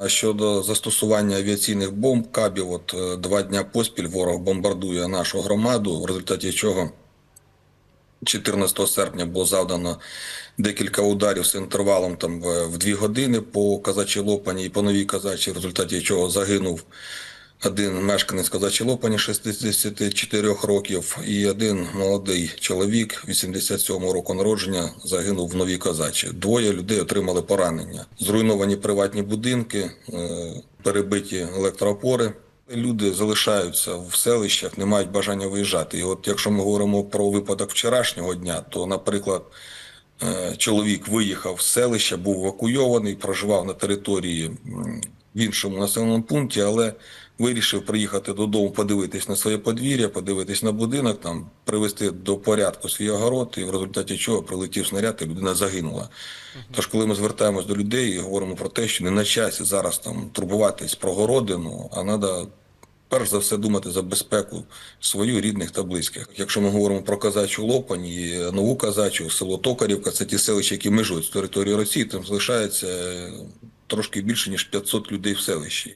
А щодо застосування авіаційних бомб, кабів, от е, два дня поспіль ворог бомбардує нашу громаду, в результаті чого 14 серпня було завдано декілька ударів з інтервалом там в, в дві години по казачій Лопані і по новій казачі, в результаті чого загинув один мешканець казачій Лопані 64 років і один молодий чоловік 87 року народження загинув в новій казачі. Двоє людей отримали поранення. Зруйновані приватні будинки, е, перебиті електроопори. Люди залишаються в селищах, не мають бажання виїжджати. І от якщо ми говоримо про випадок вчорашнього дня, то, наприклад, е, чоловік виїхав з селища, був евакуйований, проживав на території в іншому населеному пункті, але вирішив приїхати додому, подивитись на своє подвір'я, подивитись на будинок, там привести до порядку свій огород, і в результаті чого прилетів снаряд, і людина загинула. Тож, коли ми звертаємось до людей і говоримо про те, що не на часі зараз там турбуватись про городину, а треба перш за все думати за безпеку свою рідних та близьких. Якщо ми говоримо про казачу Лопань і нову казачу, село Токарівка, це ті селища, які межують з територією Росії, там залишається трошки більше ніж 500 людей в селищі.